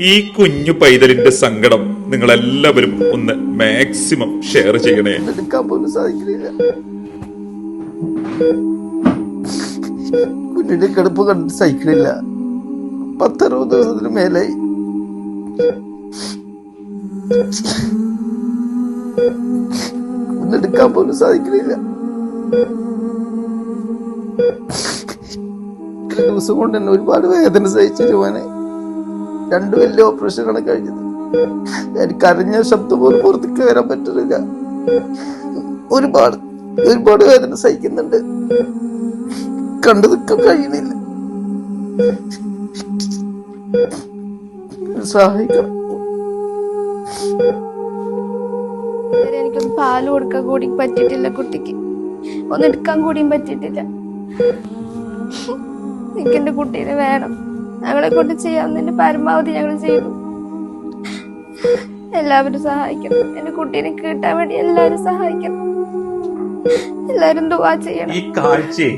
ഈ കുഞ്ഞു പൈതലിന്റെ സങ്കടം നിങ്ങൾ എല്ലാവരും ഒന്ന് മാക്സിമം ഷെയർ ചെയ്യണേ. എടുക്കാൻ കുഞ്ഞിന്റെ കിടപ്പ് കണ്ട് സഹിക്കണില്ല. പത്തറുപത് ദിവസത്തിന് മേലായി. ഒന്നെടുക്കാൻ പോലും സാധിക്കണില്ല. ദിവസം കൊണ്ട് തന്നെ ഒരുപാട് വേദന സഹിച്ചു ജോനെ രണ്ടു വലിയ ഓപ്പറേഷനാണ് കഴിഞ്ഞത് എനിക്ക് അറിഞ്ഞ ശബ്ദം പോലും പുറത്തേക്ക് വരാൻ പറ്റുന്നില്ല. ഒരുപാട് ഒരുപാട് വേദന സഹിക്കുന്നുണ്ട്. കണ്ടു നിൽക്കാൻ കഴിയുന്നില്ല. സഹായിക്കണം. പാൽ കൊടുക്കാൻ കൂടി പറ്റിയിട്ടില്ല കുട്ടിക്ക്. ഒന്ന് എടുക്കാൻ കൂടിയും പറ്റിയിട്ടില്ല. എനിക്ക് എന്റെ കുട്ടീനെ വേണം. ഞങ്ങളെ കൊണ്ട് ചെയ്യാവുന്നതിന്റെ പരമാവധി ഞങ്ങൾ ചെയ്തു. എല്ലാവരും സഹായിക്കണം. എന്റെ കുട്ടീനെ കിട്ടാൻ വേണ്ടി എല്ലാവരും സഹായിക്കണം. എല്ലാരും ദുവാ ചെയ്യണം. ഈ കാഴ്ചയെ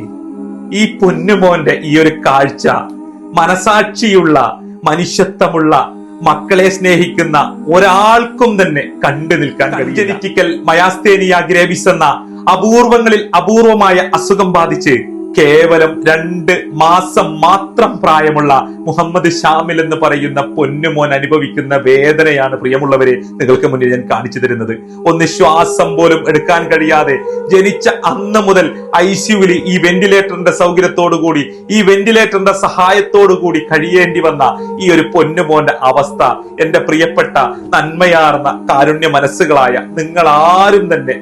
ഈ പൊന്നുമോന്റെ ഈ ഒരു കാഴ്ച മനസാക്ഷിയുള്ള മനുഷ്യത്വമുള്ള മക്കളെ സ്നേഹിക്കുന്ന ഒരാൾക്കും തന്നെ കണ്ടു നിൽക്കാൻ ജനറ്റിക്കൽ മയാസ്തേനിയ ഗ്രേവിസ് എന്ന അപൂർവങ്ങളിൽ അപൂർവമായ അസുഖം ബാധിച്ച് കേവലം രണ്ട് മാസം മാത്രം പ്രായമുള്ള മുഹമ്മദ് ഷാമിൽ എന്ന് പറയുന്ന പൊന്നുമോൻ അനുഭവിക്കുന്ന വേദനയാണ് പ്രിയമുള്ളവരെ നിങ്ങൾക്ക് മുന്നിൽ ഞാൻ കാണിച്ചു തരുന്നത്. ഒന്ന് ശ്വാസം പോലും എടുക്കാൻ കഴിയാതെ ജനിച്ച അന്ന് മുതൽ ഐ സിയുവിൽ ഈ വെന്റിലേറ്ററിന്റെ കൂടി ഈ വെന്റിലേറ്ററിന്റെ കൂടി കഴിയേണ്ടി വന്ന ഈ ഒരു പൊന്നുമോന്റെ അവസ്ഥ എന്റെ പ്രിയപ്പെട്ട നന്മയാർന്ന കാരുണ്യ മനസ്സുകളായ നിങ്ങൾ ആരും തന്നെ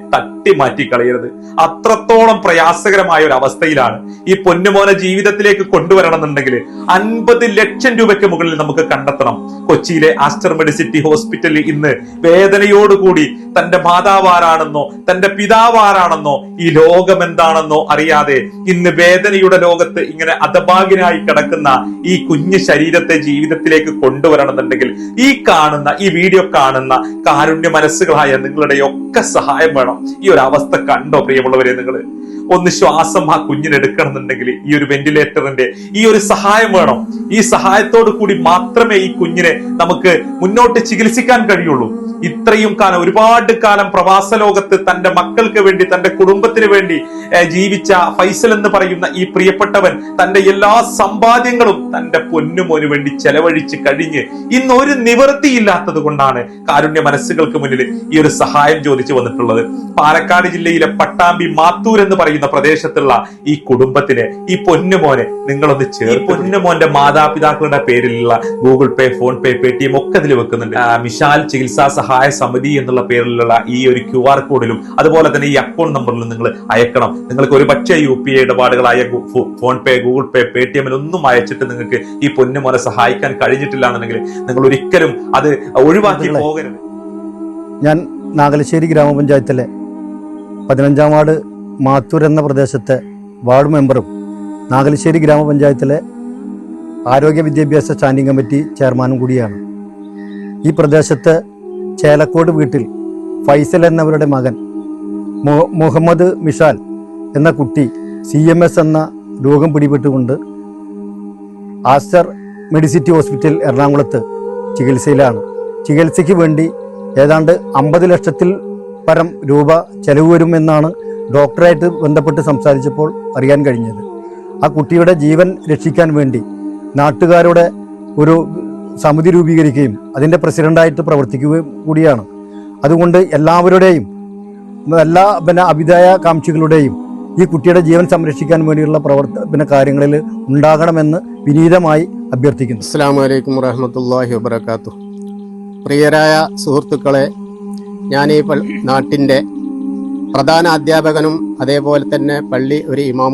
മാറ്റി കളയരുത് അത്രത്തോളം പ്രയാസകരമായ ഒരു അവസ്ഥയിലാണ് ഈ പൊന്നുമോനെ ജീവിതത്തിലേക്ക് കൊണ്ടുവരണമെന്നുണ്ടെങ്കിൽ അൻപത് ലക്ഷം രൂപയ്ക്ക് മുകളിൽ നമുക്ക് കണ്ടെത്തണം. കൊച്ചിയിലെ ആസ്റ്റർ മെഡിസിറ്റി ഹോസ്പിറ്റലിൽ ഇന്ന് വേദനയോടുകൂടി തന്റെ മാതാവാരാണെന്നോ തന്റെ പിതാവാരാണെന്നോ ഈ ലോകം എന്താണെന്നോ അറിയാതെ ഇന്ന് വേദനയുടെ ലോകത്ത് ഇങ്ങനെ അധഭാഗ്യനായി കിടക്കുന്ന ഈ കുഞ്ഞു ശരീരത്തെ ജീവിതത്തിലേക്ക് കൊണ്ടുവരണമെന്നുണ്ടെങ്കിൽ ഈ കാണുന്ന ഈ വീഡിയോ കാണുന്ന കാരുണ്യ മനസ്സുകളായ നിങ്ങളുടെ ഒക്കെ സഹായം വേണം. ഈ ഒരു അവസ്ഥ കണ്ടോ പ്രിയമുള്ളവരെ നിങ്ങൾ ഒന്ന് ശ്വാസം ആ കുഞ്ഞിനെടുക്കണം എന്നുണ്ടെങ്കിൽ ഈ ഒരു വെന്റിലേറ്ററിന്റെ ഈ ഒരു സഹായം വേണം. ഈ സഹായത്തോടു കൂടി മാത്രമേ ഈ കുഞ്ഞിനെ നമുക്ക് മുന്നോട്ട് ചികിത്സിക്കാൻ കഴിയുള്ളൂ. ഇത്രയും കാലം ഒരുപാട് കാലം പ്രവാസ ലോകത്ത് തന്റെ മക്കൾക്ക് വേണ്ടി തന്റെ കുടുംബത്തിന് വേണ്ടി ജീവിച്ച ഫൈസൽ എന്ന് പറയുന്ന ഈ പ്രിയപ്പെട്ടവൻ തന്റെ എല്ലാ സമ്പാദ്യങ്ങളും തന്റെ പൊന്നുമോന് വേണ്ടി ചെലവഴിച്ച് കഴിഞ്ഞ് ഇന്ന് ഒരു നിവൃത്തിയില്ലാത്തത് കൊണ്ടാണ് കാരുണ്യ മനസ്സുകൾക്ക് മുന്നിൽ ഈ ഒരു സഹായം ചോദിച്ചു വന്നിട്ടുള്ളത്. പാലക്കാട് ജില്ലയിലെ പട്ടാമ്പി മാത്തൂർ എന്ന് പറയുന്ന പ്രദേശത്തുള്ള ഈ കുടുംബത്തിന് ഈ പൊന്നുമോനെ നിങ്ങളൊന്ന് ചേർത്ത് പൊന്നുമോന്റെ മാതാപിതാക്കളുടെ പേരിലുള്ള Google Pay PhonePe pay T M ഒക്കെ ഇതിൽ വെക്കുന്നുണ്ട്. മിശാൽ മിഷാൽ ചികിത്സാ സഹായ സമിതി എന്നുള്ള പേരിലുള്ള ഈ ഒരു ക്യു ആർ കോഡിലും അതുപോലെ തന്നെ ഈ അക്കൗണ്ട് നമ്പറിലും നിങ്ങൾ അയക്കണം. നിങ്ങൾക്ക് ഒരു പക്ഷേ യു പി ഐ ഇടപാടുകളായ ഫോൺ പേ ഗൂഗിൾ പേ പേ ടി എമ്മിൽ ഒന്നും അയച്ചിട്ട് നിങ്ങൾക്ക് ഈ പൊന്നുമോനെ സഹായിക്കാൻ കഴിഞ്ഞിട്ടില്ല എന്നുണ്ടെങ്കിൽ നിങ്ങൾ ഒരിക്കലും അത് ഒഴിവാക്കി പോകരുത്. ഞാൻ നാഗലശ്ശേരി ഗ്രാമപഞ്ചായത്തിലെ പതിനഞ്ചാം വാർഡ് മാത്തൂർ എന്ന പ്രദേശത്തെ വാർഡ് മെമ്പറും നാഗലശ്ശേരി ഗ്രാമപഞ്ചായത്തിലെ ആരോഗ്യ വിദ്യാഭ്യാസ സ്റ്റാൻഡിംഗ് കമ്മിറ്റി ചെയർമാനും കൂടിയാണ്. ഈ പ്രദേശത്തെ ചേലക്കോട് വീട്ടിൽ ഫൈസൽ എന്നവരുടെ മകൻ മുഹമ്മദ് മിഷാൽ എന്ന കുട്ടി സി എം എസ് എന്ന രോഗം പിടിപെട്ടുകൊണ്ട് ആസ്റ്റർ മെഡിസിറ്റി ഹോസ്പിറ്റൽ എറണാകുളത്ത് ചികിത്സയിലാണ്. ചികിത്സയ്ക്ക് വേണ്ടി ഏതാണ്ട് അമ്പത് ലക്ഷത്തിൽ പരം രൂപ ചെലവ് വരുമെന്നാണ് ഡോക്ടറായിട്ട് ബന്ധപ്പെട്ട് സംസാരിച്ചപ്പോൾ അറിയാൻ കഴിഞ്ഞത്. ആ കുട്ടിയുടെ ജീവൻ രക്ഷിക്കാൻ വേണ്ടി നാട്ടുകാരുടെ ഒരു സമിതി രൂപീകരിക്കുകയും അതിന്റെ പ്രസിഡന്റായിട്ട് പ്രവർത്തിക്കുകയും കൂടിയാണ്. അതുകൊണ്ട് എല്ലാവരുടെയും എല്ലാ പിന്നെ അഭിദായ കാംക്ഷികളുടെയും ഈ കുട്ടിയുടെ ജീവൻ സംരക്ഷിക്കാൻ വേണ്ടിയുള്ള പ്രവർത്ത പിന്നെ കാര്യങ്ങളിൽ ഉണ്ടാകണമെന്ന് വിനീതമായി അഭ്യർത്ഥിക്കുന്നു. അസ്സാം വലൈക്കും വാഹമത്തല്ലാഹി വാത്തു പ്രിയരായ സുഹൃത്തുക്കളെ ഞാൻ ഈ നാട്ടിന്റെ പ്രധാന അധ്യാപകനും അതേപോലെ തന്നെ പള്ളി ഒരു ഇമാമും